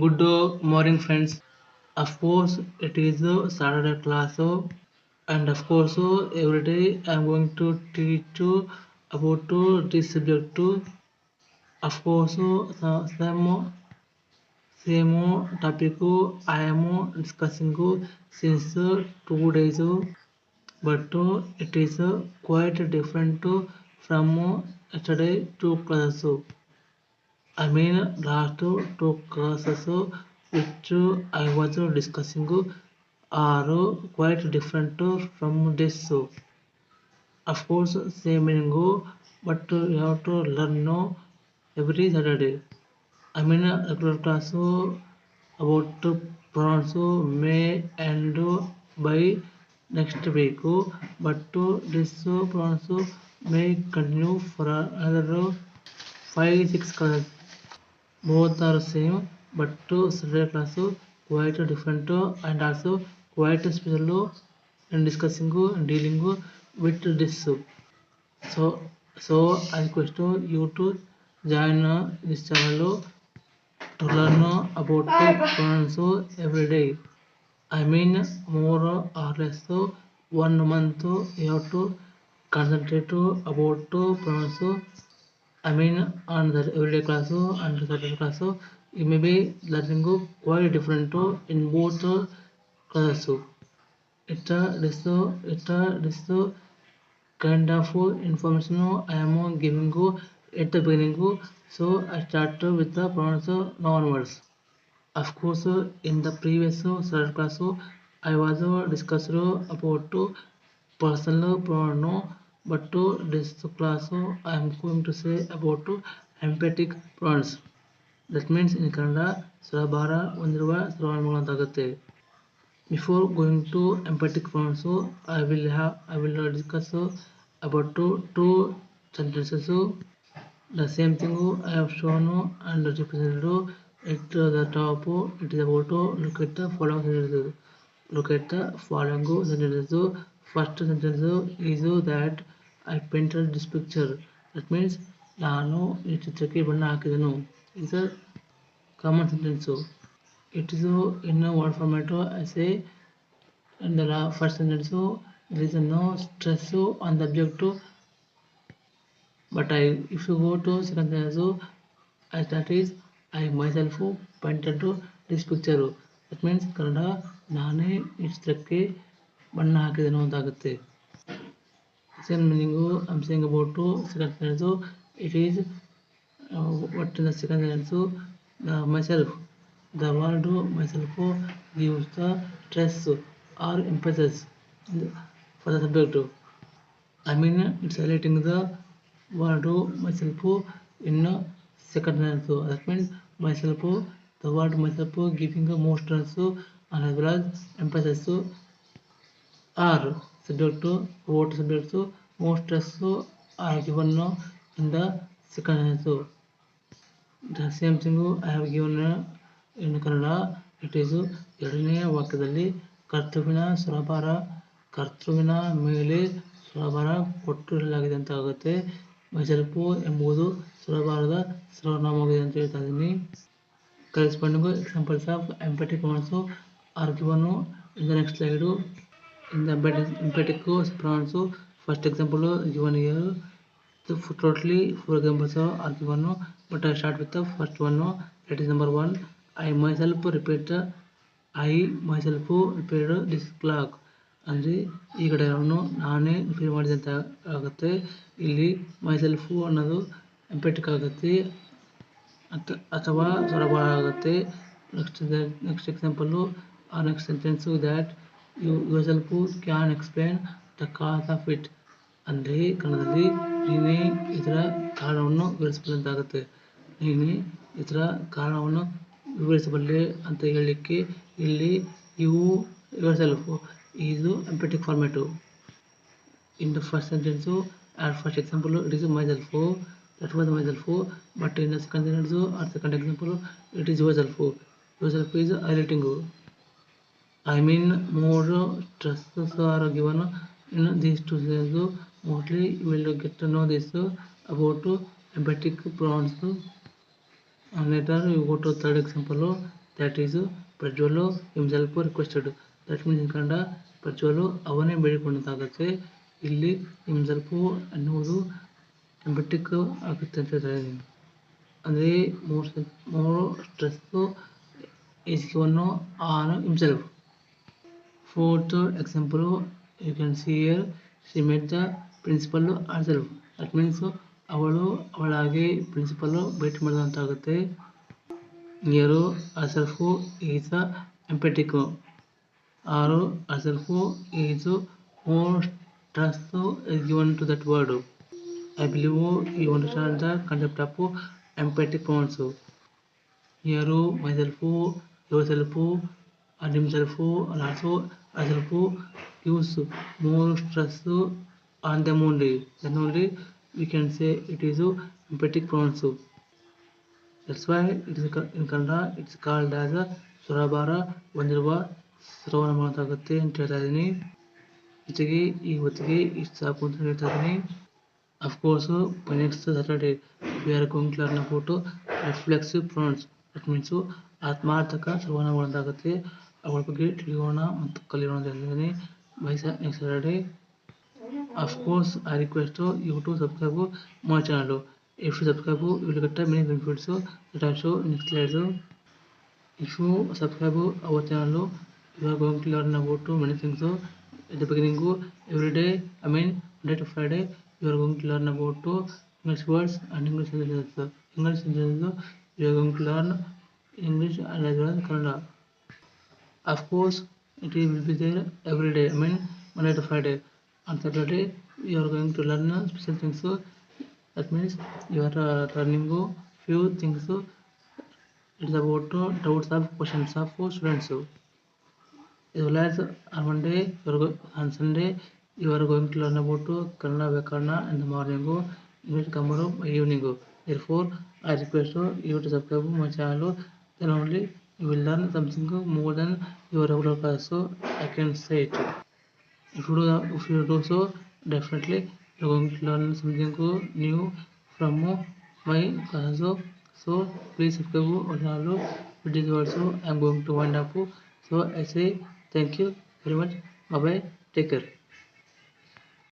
Good morning, friends. Of course, it is a Saturday class, so and of course, uh, every day I'm going to teach you about this subject too. Of course, uh, some same topic I am discussing since two days, but it is quite different from yesterday two classes. Uh. I mean, last two classes which I was discussing are quite different from this. Of course, same meaning, but you have to learn every Saturday. I mean, regular class about pronouns may and by next week, but this pronouns may continue for another five six classes both are same but Saturday class quite different and also quite special in discussing and dealing with this so so I request you to join uh, this channel to learn about pronouns every day I mean more or less one month you have to concentrate about pronouns I mean, on the everyday class and Saturday class, you may be learning quite different in both classes. It is it is kind of information I am giving at the beginning. So I start with the pronouns onwards. Of course, in the previous Saturday class, I was discussed about personal pronoun But to this class so I am going to say about to lymphatic plants. That means in Kannada, Surabara, Vandirva, Suravanmula Before going to lymphatic so I will have I will discuss about to two sentences. The same thing I have shown and represented at the top. It is about to look at the following sentences. Look at the following sentences. First sentence is that I painted this picture that means ನಾನು ಈ ಚಿತ್ರಕ್ಕೆ ಬಣ್ಣ ಹಾಕಿದೆನು is a common sentence it is in word format I say in the la- first sentence there is no stress on the object but I if you go to second sentence I that is I myself painted this picture that means Kannada ನಾನೇ ಈ ಚಿತ್ರಕ್ಕೆ ಬಣ್ಣ ಹಾಕಿದೆನು ಅಂತಾಗುತ್ತೆ meaning I'm saying about to second so it is uh, what in the second sentence so uh, myself. The word myself gives the stress or emphasis for the subject. I mean it's highlighting the word myself in the second sentence so that means myself the word myself giving the most stress and as well as emphasis or subject what subjects more I have given in the. Second sentence the same thing I have given in Kannada it is ಎರಡನೇ ವಾಕ್ಯದಲ್ಲಿ ಕರ್ತೃವಿನ ಸ್ವರಭಾರ ಕರ್ತೃವಿನ ಮೇಲೆ ಸ್ವರಭಾರ ಕೊಟ್ಟಿರಲಾಗಿದೆ ಅಂತ ಆಗುತ್ತೆ. ಮೈಸೆಲ್ಪು ಎಂಬುದು ಸ್ವರಭಾರದ ಸರ್ವನಾಮವಾಗಿದೆ ಅಂತ ಹೇಳ್ತಾ ಇದ್ದೀನಿ corresponding examples of emphatic pronouns are given in the next slide in the emphatic pronouns First example given here. the so, totally four examples are given but I start with the first one that is number one I myself repeat I myself repeat this clock ಅಂದರೆ ಈ ಕಡೆ ಅವನು ನಾನೇ feel ಮಾಡಿದೆ ಆಗುತ್ತೆ ಇಲ್ಲಿ ಮೈಸೆಲ್ಫು ಅನ್ನೋದು ಎಂಪೆಟಿಕ್ ಆಗುತ್ತೆ ಅಥ ಅಥವಾ ಸೊರಬಾರ ಆಗುತ್ತೆ ನೆಕ್ಸ್ಟ್ ನೆಕ್ಸ್ಟ್ ಎಕ್ಸಾಂಪಲ್ಲು ಆ next sentence that you yourself can explain the cause of it ಅಂದರೆ ಕನ್ನಡದಲ್ಲಿ ನೀವೇ ಇದರ ಕಾರಣವನ್ನು ವಿವರಿಸಬಲ್ಲಂತಾಗುತ್ತೆ ನೀವೇ ಇದರ ಕಾರಣವನ್ನು ವಿವರಿಸಬಲ್ಲೆ ಅಂತ ಹೇಳಲಿಕ್ಕೆ ಇಲ್ಲಿ ಯು ಯುವರ್ಸೆಲ್ಫ್ ಇದು emphatic format in the first sentence or first example it is myself that was myself but in the second sentence or second example it is yourself yourself is highlighting I mean more stresses are given in these two sentences mostly you will get to know this about emphatic pronouns and later you go to third example that is Prajwal himself requested that means in Kannada Prajwal ಅವನೇ ಬೇಡಿಕೊಂಡಂತಾಗುತ್ತೆ ಇಲ್ಲಿ himself ಅನ್ನುವುದು ಎಂಬಟಿಕ್ ಆಗುತ್ತೆ ಅಂತ ಹೇಳ್ತಾರೆ ಅಂದರೆ more more stress is given on himself fourth example you can see here she met the principal herself that means ಅವಳು ಅವಳಾಗಿ principal ಭೇಟಿ ಮಾಡಿದಂತಾಗುತ್ತೆ near ourself is emphatic or ourself is more stress is given to that word I believe you understand the concept of emphatic pronouns here myself yourself and himself and also herself gives more stress on them only then only we can say it is emphatic pronouns that's why it is in Kannada it's called as ಸ್ವರಭಾರ ಹೊಂದಿರುವ ಶ್ರವಣ ಮಾತಾಗುತ್ತೆ ಅಂತ ಹೇಳ್ತಾ ಇದ್ದೀನಿ ಜೊತೆಗೆ ಈ ಹೊತ್ತಿಗೆ ಇಷ್ಟು ಸಾಕು ಅಂತ ಹೇಳ್ತಾ ಇದ್ದೀನಿ of course next Saturday we are going to learn about reflexive pronouns that means ಆತ್ಮಾರ್ಥಕ ಸರ್ವನಾಮಗಳಂತಾಗುತ್ತೆ ಅವುಗಳ ಬಗ್ಗೆ ತಿಳಿಯೋಣ ಮತ್ತು ಕಲಿಯೋಣ ಅಂತ ಹೇಳ್ತಿದ್ದೀನಿ bye next Saturday of course I request you to subscribe my channel if you subscribe you will get many benefits that are show next slides if you subscribe our channel you are going to learn about many things so at the beginning every day i mean monday to friday you are going to learn about english words and english sentences english sentences you are going to learn english and as well as kannada of course it will be there every day i mean monday to friday on saturday you are going to learn special things so that means you are uh, learning few things it is about uh, doubts of questions of students as well as on Monday you are on Sunday you are going to learn about uh, Kannada Vyakarna in the morning English grammar by evening therefore I request uh, you to subscribe my channel then only you will learn something more than your regular class so I can say it. If you do if you do so definitely you're going to learn something new from my class. So please subscribe channel with also i'm going to wind up. So i say thank you very much. Bye bye take care